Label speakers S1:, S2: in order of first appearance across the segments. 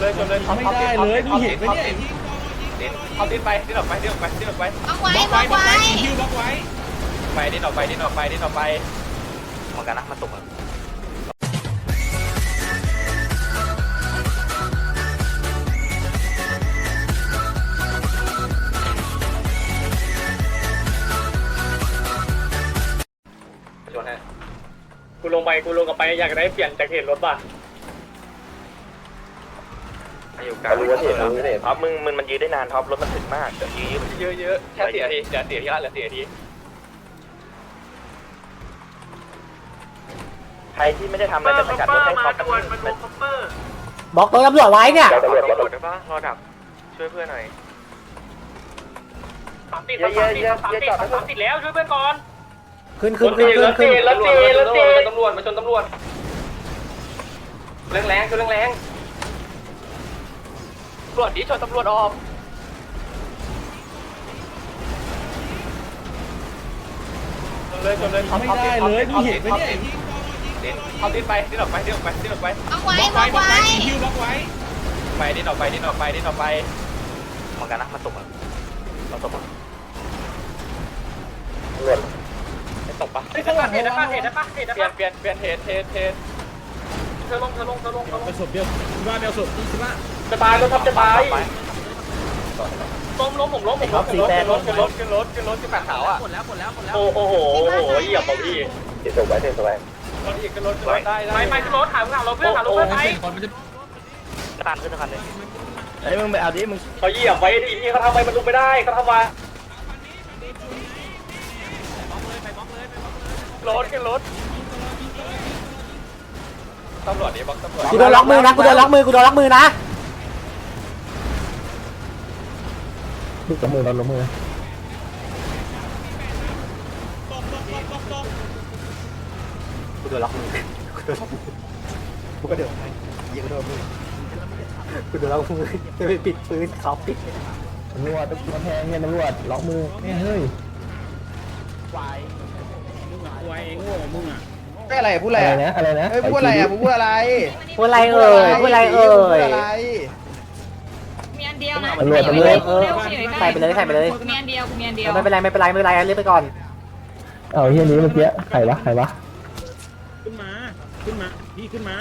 S1: เลยชนเลย
S2: ไม่ได้เลยมึงเห็นไหมเนี่ย
S1: ดิ้นเอาดิ้นไปดิ้นออกไปดิ้นออกไปดิ้นออกไป
S3: เอาไว้เอาไว้
S2: คิวบล็อกไว้
S1: ไปดิ้นออกไปดิ้นออกไปดิ้นออกไปเหมือนกันนะมันตกอะชนให้กูลงไปกูลงกับไปอยากได้เปลี่ยนจากเหตุรถป่ะ อยู่กลางรู้ว่าเหตุแล้ว
S4: ท็อปมึงมึงมันยืนได้นานท็อปรถมันถึงมากเดี๋ยวยืน
S1: เยอะเยอะแค่เสียทีเดี๋ยวเสียทีละเหลือเสียที
S4: ใครที่ไม่ได้ทำอะไรจะสกัดรถให้ท็อปมันมัน
S5: บล็อกรถตำรวจไว้เนี่ย
S4: ตำรวจ
S1: ตำรวจได้ปะรอดับช่วยเพื่อนหน่อยสามติด
S4: เยอะเยอะเยอะเยอะจอด
S1: สามติดแล้วช่วยเพื่อนก่อน
S5: ขึ้นขึ้นขึ้นขึ้นขึ้น
S1: รถตีรถตีตำรวจมาชนตำรวจแรงแรงชนแรงแรงตำ รวจดีชนตำรวจออกเลยชนเลย
S2: ไม่ได้เลยมึงเห็นไหมเนี่ย
S1: ดิ้นเอาดิ้นไปดิ้นออกไปดิ้นออกไปดิ้นออกไป
S3: เอาไว้
S2: บล็อกไว้
S3: เอา
S2: บล็อก
S3: ไว้
S2: ไว้คิวบล็อกไว้
S1: ไปดิ้นออกไปดิ้นออกไปดิ้นออกไปเหมือนกันนะมันตกอะมันตกอะไม่ตกปะ
S2: ข้างหลัง
S1: เห็นได้ปะเห็นได้ปะเห็นได้ปะเปลี่ยนเปลี่ยนเปลี่ยนเทสเทสเธอลงเธอลงเธอลงเธอลง
S2: ไปศพเดียวคิดว่าแมวศพนี่คิดว่า
S1: จะตายรถทับจะตายล้มล้มผมล้มผมล้มขึ้นรถขึ้นรถขึ้นรถขึ้นรถขึ้นรถขึ้นแปดขาวอะ
S2: หมดแล้วหมดแล้วหมดแล้ว
S1: โอ้โหโอ้โหเหยียบป่ะพี่
S4: เดี๋ยวส่งไว้เดี๋ยวส่งไว้
S1: รถอีกขึ้นรถขึ้นรถได้ไม่ไม่ขึ้นรถถามถามรถเพื่อนถามรถเพื่อนไป
S2: ก่อนมันจะ
S4: ตานขึ้นทันเลยเฮ้ยมึงไปเอาดิมึง
S1: เขาเหยียบไว้ดิพี่เขาทำไปมันลุกไม่ได้เขาทำมารถขึ้นรถ ตำรวจดิบอกตำรวจ
S5: กูโดนล็อกมือนะกูโดนล็อกมือกูโดนล็อกมือนะ
S4: ล้มมือล้มมือ
S5: กูโดนล็อกมือกูโดนล็อกมือกูก็เดือดยิงโดนมือกูโดนล็อกมือจะไปปิดปืนเขาปิด
S4: ตำรวจตำแพงเนี่ยตำรวจล็อกมือเนี่ยเฮ้ย
S2: ไว้เองโง่มึงอะ
S6: ไม่อะไรพูดอะไร
S4: อะไร
S6: อะ
S4: นะอะไรนะ
S6: เฮ้ยพูดอะไรอะพูดอะไร
S5: พูดอะไรเอ่ยพูดอะไรเอ่
S6: พูด
S5: ย
S6: อะไร
S3: มีอันเดียวนะ
S5: ตำรวจตำรวจ เออใส่ไปเลยใส่ไปเลย
S3: มีอันเดียวมีอันเดียว
S5: ไม่เป็นไรไม่เป็นไรไม่เป็นไรเรียกไปก่อน
S4: เอาเฮียนี้เมื่อกี้ใครวะใครวะ
S2: ขึ้นมา ขึ้นมา พี่ขึ้นมา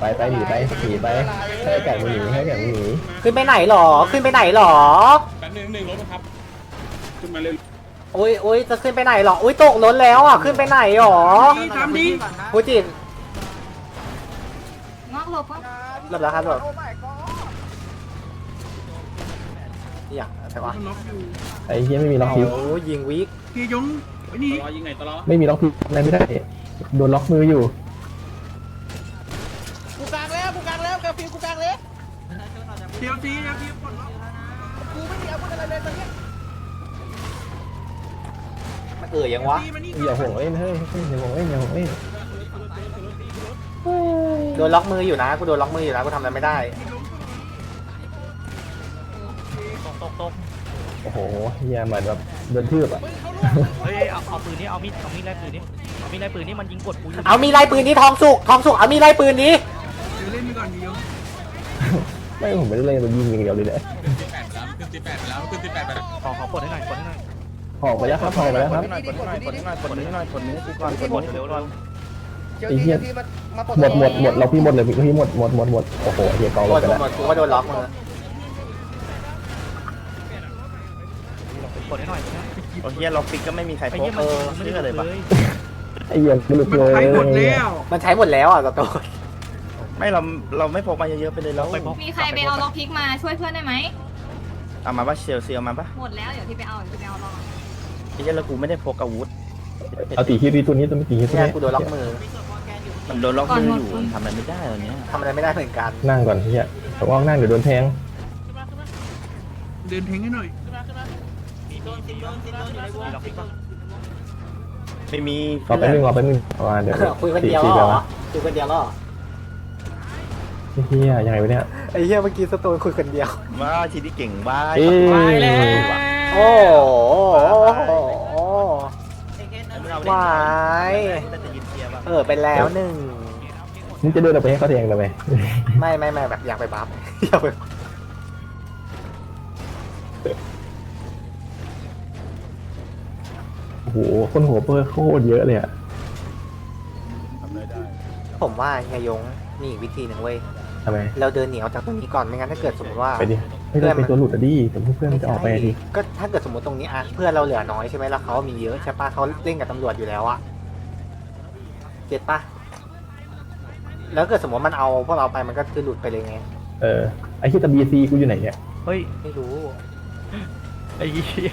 S4: ไปไปหนีไปหนีไปให้แก่มึงหนีให้แก่มึงหนี
S5: ขึ้นไปไหนหรอ ขึ้นไปไหนหรอ
S2: แป๊บนึงหนึ่งรถบังคับ ขึ้นมาเร็ว
S5: โอ้ยโอ้ยจะขึ้นไปไหนหรออุ้ยตกรถแล้วอะขึ้นไปไหนหรอ
S2: ทำดี
S5: พูจิต
S3: งอกหลบก็
S5: หลบแล้วครับหลบอยากใช่ปะ
S2: ล็อกอยู่
S4: ไอ้เฮียไม่มีล็อกพิว
S5: โอ้ยิงวิก
S2: พี่ยงไอ้นี่ตลอยิงไงตลอ
S4: ไม่มีล็อกพิวอะไรไม่ได้โดนล็อกมืออยู่
S6: กูกลางแล้วกูกลางแล้วกาฟิวกูกลางแล้ว
S2: เทียวซีเทียวปลดล็อก
S6: กูไม่มีอาวุธอะไรเลยตอนเนี้ย
S5: มัน เออยังวะ
S2: มานี่
S4: อย่าห่วงเอ้ยเฮ้ยอย่าห่วงเอ้ยอย่าห่วงเอ้ย
S5: โดนล็อกมืออยู่นะกูโดนล็อกมืออยู่นะกูทำอะไรไม่ได้
S4: โอ้โหเฮียเหมือนแบบโดนทืบอะ
S7: เฮ้ยเอาเอาปืนนี้เอามีดเอามีดไล่ปืนนี้เอามีดไล่ปืนนี้มันยิงกดกูอยู่
S5: เอามีไล่ปืนนี้ทองสุกทองสุกเอามีไล่ปืนนี้
S2: เดี๋ยวเล่นไปก่อนพี่ยง
S4: ไม่ผมไม่ได้เล่นมันยิงอย่างเดียวเลยเนี่ย
S7: ขอขอกดให้หน่อยกดให้หน่อย
S4: ออกไปแล้วครับออกไปแล้วครับ
S7: กดให้หน่อยกดหน่อยกดให้หน่อยกดหน่อยกดนี้กูก่อนกดเร็วๆก่อน
S6: เดี๋ยว
S4: ไอ้เหี้ย
S6: เดี๋ยวพี่มด
S4: หมดหมดหมดเราพี่หมดเลยพี่หมดหมดหมดหมดโอ้โหเฮียกองลงไปแล้ว
S5: กูก็โดนล็อกมือ
S7: กดให้หน่อย
S4: โอ้เฮียล็อกปิกก็ไม่มีใคร
S7: ไอ้
S4: โท
S7: เหี้ย
S4: เอ
S7: มัน
S4: อ
S7: ไม่ได้เลยปะ
S4: ไอ้เหี้ยไม่รู้เลย
S2: ใช้หมดแล้ว
S5: มันใช้หมดแล้วอะตะโกน
S4: ไม่เราเราไม่พกมาเยอะๆไปเลยแล้ว
S7: ไปพก
S3: มีใครไปเอาล็อกพิกมาช่วยเพื่อนได้ไหม
S4: เอามาปะเซลเซลมาปะ
S3: หมดแล้วเดี๋ยวที่ไปเอาเดี๋ยวที่ไปเอาล็อก
S4: ไอ้เหี้ยแล้วกูไม่ได้พกอาวุธเอาตีฮิตตัวนี้ตัวนี้ตีฮิตตัว
S5: เนี่ย
S4: นี้
S5: กูโดนล็อกมือ
S4: มันโดนล็อกมืออยู่ทำอะไรไม่ได้ตอนนี้
S5: ทำอะไรไม่ได้เหมือนกัน
S4: นั่งก่อนเฮียผมว่านั่งเดี๋ยวโดนแทง
S2: เดินเทงให้หน่อย
S4: ไม่มีรอแป๊บนึงรอแป๊บนึงประมาณเดี๋ยว
S5: คุยคนเดียว
S4: สี่
S5: เหร
S4: เดี๋ยว
S5: อ
S4: นะ
S5: คุยคนเดียวเหรอ
S4: เฮียยังไงวะเนี่ย
S5: ไอ้เหี้ยเมื่อกี้สตูนคุยคนเดียว
S4: ว้าทีที่เก่งบ้า
S5: โอ้โห วายเออเป็นแล้วหนึ่ง
S4: มึงจะเดินออกไปให้เขาแทงทำไม
S5: ไม่ไม่ไม่แบบอยากไปบัฟอยากไปบัฟ
S4: โอ้โหคนหัวเปอร์โคตรเยอะเลยอะ
S5: ผมว่าเฮียยงมีอีกวิธีหนึ่งเว้ย
S4: ทำไม
S5: เราเดินหนีออกจากตรงนี้ก่อนไม่งั้นถ้าเกิดสมมติว่า
S4: ไปดิไม่ต้องเป็นตัวหลุดอะดิแต่เพื่อนมันจะออกไปอะดิ
S5: ก็ถ้าเกิดสมมติตรงนี้อะเพื่อนเราเหลือน้อยใช่ไหมแล้วเขามีเยอะใช่ปะเขาเล่นกับตำรวจอยู่แล้วอะเก็ตปะแล้วเกิดสมมติมันเอาพวกเราไปมันก็คือหลุดไปเลยไง
S4: เออไอ้ที่ตะบีซีกูอยู่ไหนเนี่ย
S7: เฮ้ย
S5: ไม่รู้
S7: ไอ้เหี้ย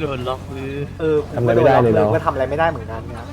S7: โดนล็อกมือ
S5: เออกูก็โดนล็อกมือก็ทำอะไรไม่ได้เหมือนกันนะ